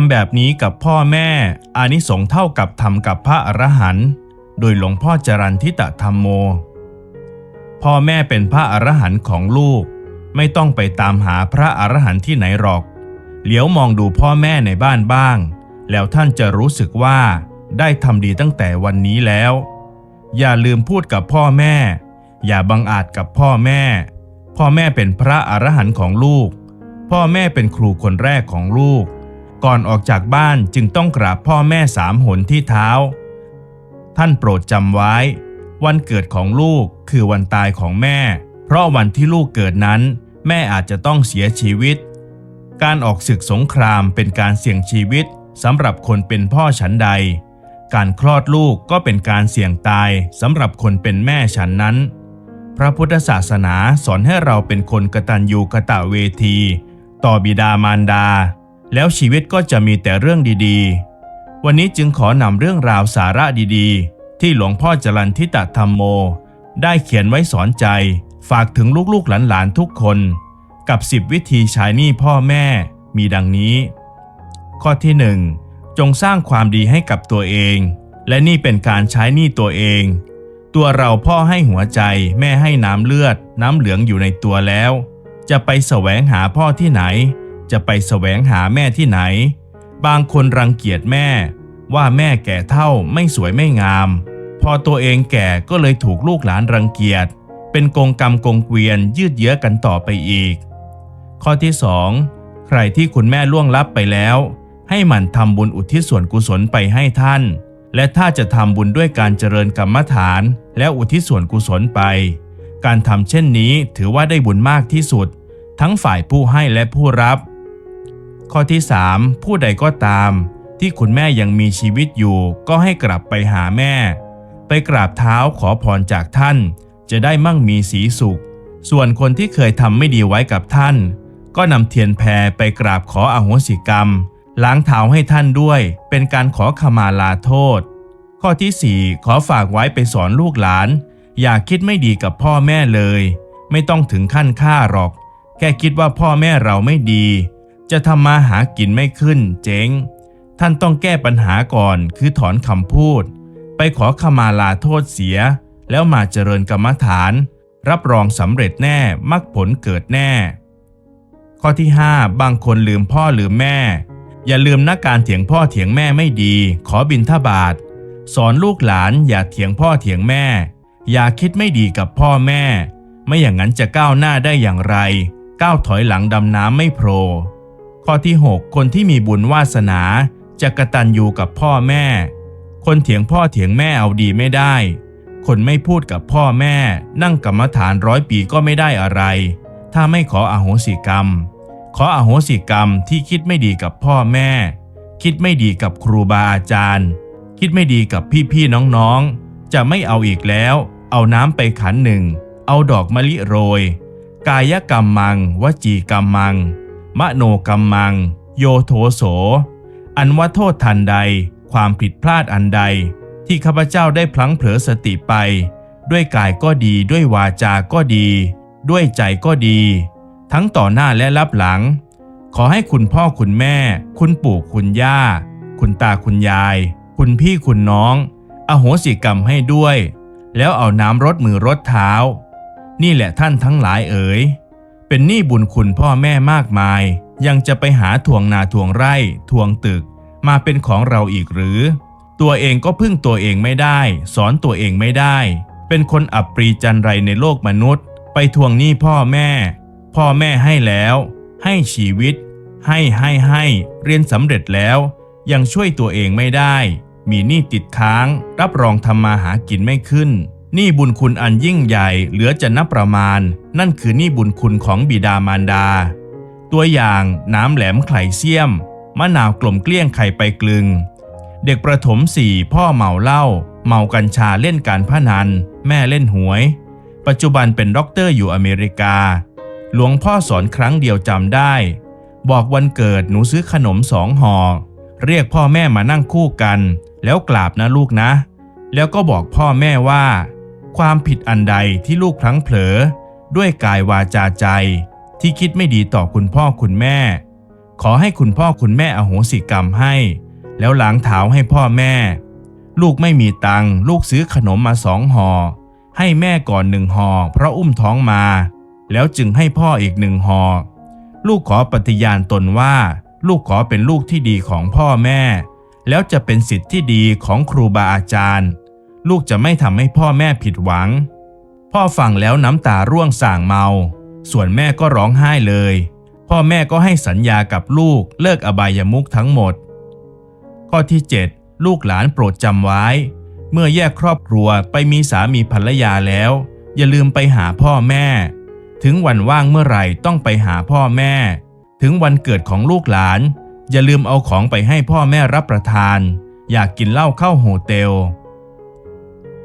ทำแบบนี้กับพ่อแม่อานิสงส์เท่ากับทำกับพระอรหันต์โดยหลวงพ่อจรันทิตธรรมโม พ่อแม่เป็นพระอรหันต์ของลูก ไม่ต้องไปตามหาพระอรหันต์ที่ไหนหรอก เหลียวมองดูพ่อแม่ในบ้านบ้าง แล้วท่านจะรู้สึกว่าได้ทำดีตั้งแต่วันนี้แล้ว อย่าลืมพูดกับพ่อแม่ อย่าบังอาจกับพ่อแม่ พ่อแม่เป็นพระอรหันต์ของลูก พ่อแม่เป็นครูคนแรกของลูก ก่อนออกจากบ้านจึงต้องกราบพ่อแม่สามหนที่เท้า ท่านโปรดจำไว้ วันเกิดของลูกคือวันตายของแม่ เพราะวันที่ลูกเกิดนั้น แม่อาจจะต้องเสียชีวิต การออกศึกสงครามเป็นการเสี่ยงชีวิตสำหรับคนเป็นพ่อฉันใด การคลอดลูกก็เป็นการเสี่ยงตายสำหรับคนเป็นแม่ฉันนั้น พระพุทธศาสนาสอนให้เราเป็นคนกตัญญูกะตะเวที ต่อบิดามารดา แล้วชีวิตก็จะมีแต่เรื่องดีๆ วันนี้จึงขอนำเรื่องราวสาระดีๆ ที่หลวงพ่อจรันทิตธรรมโม ได้เขียนไว้สอนใจ ฝากถึงลูกๆหลานๆทุกคน กับ 10 วิธีใช้หนี้พ่อแม่มีดังนี้ ข้อที่ 1 จงสร้างความดีให้กับตัวเอง และนี่เป็นการใช้หนี้ตัวเอง ตัวเราพ่อให้หัวใจแม่ให้น้ำเลือด น้ำเหลืองอยู่ในตัวแล้ว จะไปแสวงหาพ่อที่ไหน จะไปแสวงหาแม่ที่ไหน บางคนรังเกียจแม่ ว่าแม่แก่เท่าไม่สวยไม่งาม พอตัวเองแก่ก็เลยถูกลูกหลานรังเกียจ เป็นกงกรรมกงเกวียนยืดเยื้อกันต่อไปอีก ข้อที่ 2 ใครที่คุณแม่ล่วงลับไปแล้ว ให้หมั่นทำบุญอุทิศส่วนกุศลไปให้ท่าน และถ้าจะทำบุญด้วยการเจริญกรรมฐาน และอุทิศส่วนกุศลไป การทำเช่นนี้ถือว่าได้บุญมากที่สุด ทั้งฝ่ายผู้ให้และผู้รับ ข้อที่ 3 ผู้ใดก็ตาม ที่คุณแม่ยังมีชีวิตอยู่ ก็ให้กลับไปหาแม่ ไปกราบเท้าขอพรจากท่าน จะได้มั่งมีสีสุข ส่วนคนที่เคยทำไม่ดีไว้กับท่าน ก็นำเทียนแพรไปกราบขออโหสิกรรม ล้างเท้าให้ท่านด้วย เป็นการขอขมาลาโทษ ข้อที่ 4 ขอฝากไว้ไปสอนลูกหลาน อย่าคิดไม่ดีกับพ่อแม่เลย ไม่ต้องถึงขั้นฆ่าหรอก แค่คิดว่าพ่อแม่เราไม่ดี จะทำมาหากินไม่ขึ้น เจ๊ง ท่านต้องแก้ปัญหาก่อนคือถอนคำพูด ไปขอขมาลาโทษเสีย แล้วมาเจริญกรรมฐาน รับรองสำเร็จแน่มรรคผลเกิดแน่ ข้อที่ 5 บางคนลืมพ่อลืมแม่ อย่าลืมนะการเถียงพ่อเถียงแม่ไม่ดี ขอบินทบาท สอนลูกหลานอย่าเถียงพ่อเถียงแม่ อย่าคิดไม่ดีกับพ่อแม่ ไม่อย่างนั้นจะก้าวหน้าได้อย่างไร ก้าวถอยหลังดำน้ำไม่โผล่ ข้อที่ 6 คนที่มีบุญวาสนาจะกระตันอยู่กับพ่อแม่ คนเถียงพ่อเถียงแม่เอาดีไม่ได้ คนไม่พูดกับพ่อแม่ นั่งกรรมฐานร้อยปีก็ไม่ได้อะไร ถ้าไม่ขออโหสิกรรม ขออโหสิกรรมที่คิดไม่ดีกับพ่อแม่ คิดไม่ดีกับครูบาอาจารย์ คิดไม่ดีกับพี่ๆน้องๆ จะไม่เอาอีกแล้ว เอาน้ำไปขันหนึ่ง เอาดอกมะลิโรย กายกรรมมัง วจีกรรมมัง มโนกรรมัง โยโทโส อันว่าโทษทันใด ความผิดพลาดอันใด ที่ข้าพเจ้าได้พลั้งเผลอสติไป ด้วยกายก็ดีด้วยวาจาก็ดี ด้วยใจก็ดี ทั้งต่อหน้าและรับหลัง ขอให้คุณพ่อคุณแม่ คุณปู่คุณย่า คุณตาคุณยาย คุณพี่คุณน้อง อโหสิกรรมให้ด้วย แล้วเอาน้ำรดมือรดเท้า นี่แหละท่านทั้งหลายเอ๋ย เป็นหนี้บุญคุณพ่อแม่มากมาย ยังจะไปหาทวงนาทวงไร่ทวงตึก มาเป็นของเราอีกหรือ ตัวเองก็พึ่งตัวเองไม่ได้ สอนตัวเองไม่ได้ เป็นคนอับปรีจันไรในโลกมนุษย์ ไปทวงหนี้พ่อแม่ พ่อแม่ให้แล้ว ให้ชีวิต ให้ให้ให้เรียนสำเร็จแล้ว ยังช่วยตัวเองไม่ได้ มีหนี้ติดค้าง รับรองทำมาหากินไม่ขึ้น นี้บุญคุณอันยิ่งใหญ่เหลือจะนับประมาณ นั่นคือหนี้บุญคุณของบิดามารดา ตัวอย่างน้ำแหลมไข่เสี้ยม มะนาวกลมเกลี้ยงไข่ไปกลึง เด็กประถมสี่พ่อเมาเหล้าเมากัญชาเล่นการพนัน แม่เล่นหวย ปัจจุบันเป็นด็อกเตอร์อยู่อเมริกา หลวงพ่อสอนครั้งเดียวจำได้ บอกวันเกิดหนูซื้อขนมสองห่อเรียกพ่อแม่มานั่งคู่กัน แล้วกราบนะลูกนะ แล้วก็บอกพ่อแม่ว่า ความผิดอันใดที่ลูกพลั้งเผลอ ด้วยกายวาจาใจ ที่คิดไม่ดีต่อคุณพ่อคุณแม่ ขอให้คุณพ่อคุณแม่อโหสิกรรมให้ แล้วล้างเท้าให้พ่อแม่ ลูกไม่มีตังค์ลูกซื้อขนมมาสองห่อให้แม่ก่อนหนึ่งห่อเพราะอุ้มท้องมา แล้วจึงให้พ่ออีกหนึ่งห่อลูกขอปฏิญาณตนว่า ลูกขอเป็นลูกที่ดีของพ่อแม่ แล้วจะเป็นสิทธิ์ที่ดีของครูบาอาจารย์ ลูกจะไม่ทำให้พ่อแม่ผิดหวัง พ่อฟังแล้วน้ำตาร่วงส่างเมา ส่วนแม่ก็ร้องไห้เลย พ่อแม่ก็ให้สัญญากับลูกเลิกอบายมุขทั้งหมด ข้อที่ 7 ลูกหลานโปรดจำไว้ เมื่อแยกครอบครัวไปมีสามีภรรยาแล้ว อย่าลืมไปหาพ่อแม่ ถึงวันว่างเมื่อไหร่ต้องไปหาพ่อแม่ ถึงวันเกิดของลูกหลาน อย่าลืมเอาของไปให้พ่อแม่รับประทาน อยากกินเหล้าเข้าโฮเทล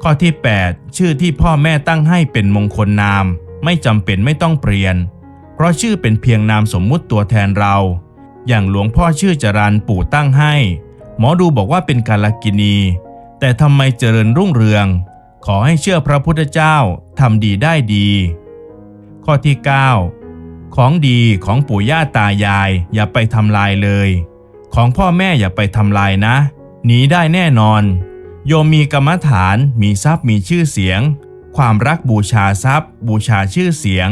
ข้อที่ 8 ชื่อที่พ่อแม่ตั้งให้เป็นมงคลนาม ไม่จำเป็นไม่ต้องเปลี่ยน เพราะชื่อเป็นเพียงนามสมมุติตัวแทนเรา อย่างหลวงพ่อชื่อจรันปู่ตั้งให้ หมอดูบอกว่าเป็นกาลกินี แต่ทำไมเจริญรุ่งเรือง ขอให้เชื่อพระพุทธเจ้าทำดีได้ดี ข้อที่ 9 ของดีของปู่ย่าตายายอย่าไปทำลายเลย ของพ่อแม่อย่าไปทำลายนะหนีได้แน่นอน โยมมีกรรมฐาน มีทรัพย์มีชื่อเสียง ความรักบูชาทรัพย์ บูชาชื่อเสียง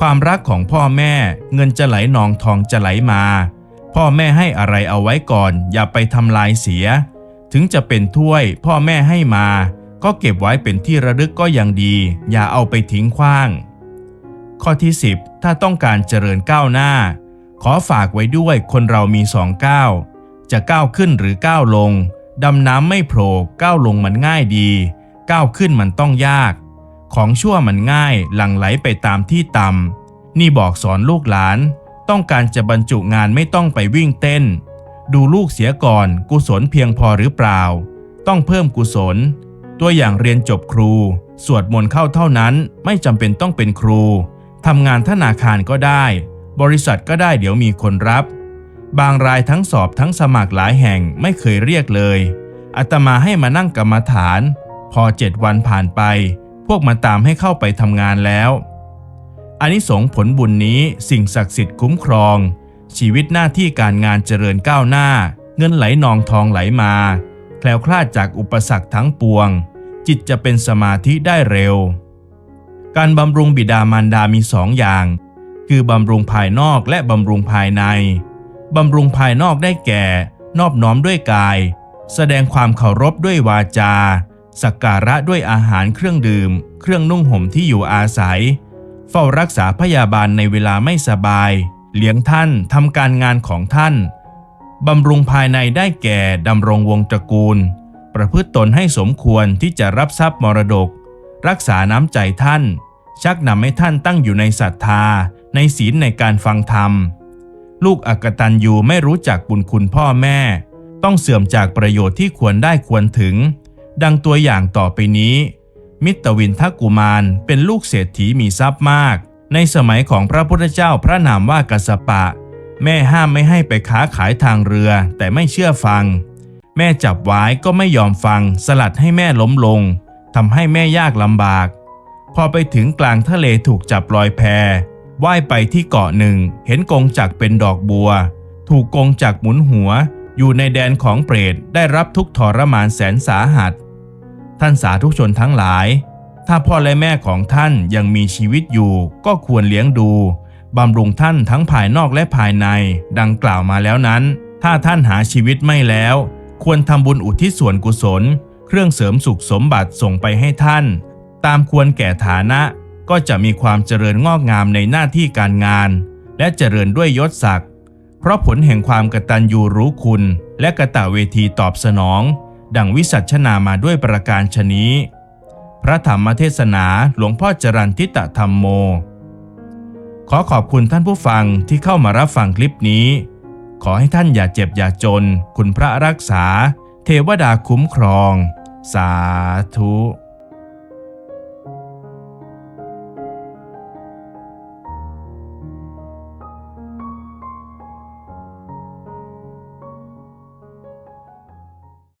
ความรักของพ่อแม่ เงินจะไหลนองทองจะไหลมา พ่อแม่ให้อะไรเอาไว้ก่อน อย่าไปทำลายเสีย ถึงจะเป็นถ้วย พ่อแม่ให้มา ก็เก็บไว้เป็นที่ระลึกก็ยังดี อย่าเอาไปทิ้งขว้าง ข้อที่ 10 ถ้าต้องการเจริญก้าวหน้า ขอฝากไว้ด้วยคนเรามีสองก้าวจะก้าวขึ้นหรือก้าวลง ดำน้ำไม่โผล่ก้าวลงมันง่ายดี ก้าวขึ้นมันต้องยาก ของชั่วมันง่ายหลั่งไหลไปตามที่ต่ำนี่บอกสอนลูกหลาน ต้องการจะบรรจุงานไม่ต้องไปวิ่งเต้น ดูลูกเสียก่อนกุศลเพียงพอหรือเปล่า ต้องเพิ่มกุศล ตัวอย่างเรียนจบครู สวดมนต์เข้าเท่านั้นไม่จำเป็นต้องเป็นครูทำงานธนาคารก็ได้ บริษัทก็ได้เดี๋ยวมีคนรับ บางรายทั้งสอบทั้งสมัครหลายแห่งไม่เคยเรียกเลยอาตมาให้มานั่งกรรมฐาน พอเจ็ดวันผ่านไป พวกมาตามให้เข้าไปทำงานแล้วอานิสงส์ผลบุญนี้สิ่งศักดิ์สิทธิ์คุ้มครอง ชีวิตหน้าที่การงานเจริญก้าวหน้า เงินไหลนองทองไหลมา แคล้วคลาดจากอุปสรรคทั้งปวง จิตจะเป็นสมาธิได้เร็ว การบำรุงบิดามารดามีสองอย่าง คือบำรุงภายนอกและบำรุงภายใน บำรุงภายนอกได้แก่ นอบน้อมด้วยกาย แสดงความเคารพด้วยวาจา สักการะด้วยอาหารเครื่องดื่ม เครื่องนุ่งห่มที่อยู่อาศัย เฝ้ารักษาพยาบาลในเวลาไม่สบาย เลี้ยงท่านทำการงานของท่าน บำรุงภายในได้แก่ดำรงวงตระกูล ประพฤติตนให้สมควรที่จะรับทรัพย์มรดก รักษาน้ำใจท่าน ชักนำให้ท่านตั้งอยู่ในศรัทธา ในศีลในการฟังธรรม ลูกอักตันยูไม่รู้จักบุญคุณพ่อแม่ ต้องเสื่อมจากประโยชน์ที่ควรได้ควรถึง ดังตัวอย่างต่อไปนี้ มิตรวินทกุมารเป็นลูกเศรษฐีมีทรัพย์มาก ในสมัยของพระพุทธเจ้าพระนามว่ากัสปะ แม่ห้ามไม่ให้ไปค้าขายทางเรือแต่ไม่เชื่อฟัง แม่จับไว้ก็ไม่ยอมฟัง สลัดให้แม่ล้มลงทำให้แม่ยากลำบาก พอไปถึงกลางทะเลถูกจับลอยแพ ว่ายไปที่เกาะหนึ่ง เห็นกงจักเป็นดอกบัว ถูกกงจักหมุนหัว อยู่ในแดนของเปรตได้รับทุกทรมานแสนสาหัส ท่านสาธุชนทั้งหลาย ถ้าพ่อและแม่ของท่านยังมีชีวิตอยู่ ก็ควรเลี้ยงดูบำรุงท่านทั้งภายนอกและภายใน ดังกล่าวมาแล้วนั้น ถ้าท่านหาชีวิตไม่แล้ว ควรทำบุญอุทิศส่วนกุศล เครื่องเสริมสุขสมบัติส่งไปให้ท่าน ตามควรแก่ฐานะ ก็จะมีความเจริญงอกงามในหน้าที่การงาน และเจริญด้วยยศศักดิ์เพราะผลแห่งความกตัญญูรู้คุณ และกะตะเวทีตอบสนอง ดังวิสัชนามาด้วยประการชนี้ พระธรรมเทศนาหลวงพ่อจรันทิตธรรมโม ขอขอบคุณท่านผู้ฟังที่เข้ามารับฟังคลิปนี้ ขอให้ท่านอย่าเจ็บอย่าจน คุณพระรักษา เทวดาคุ้มครอง สาธุ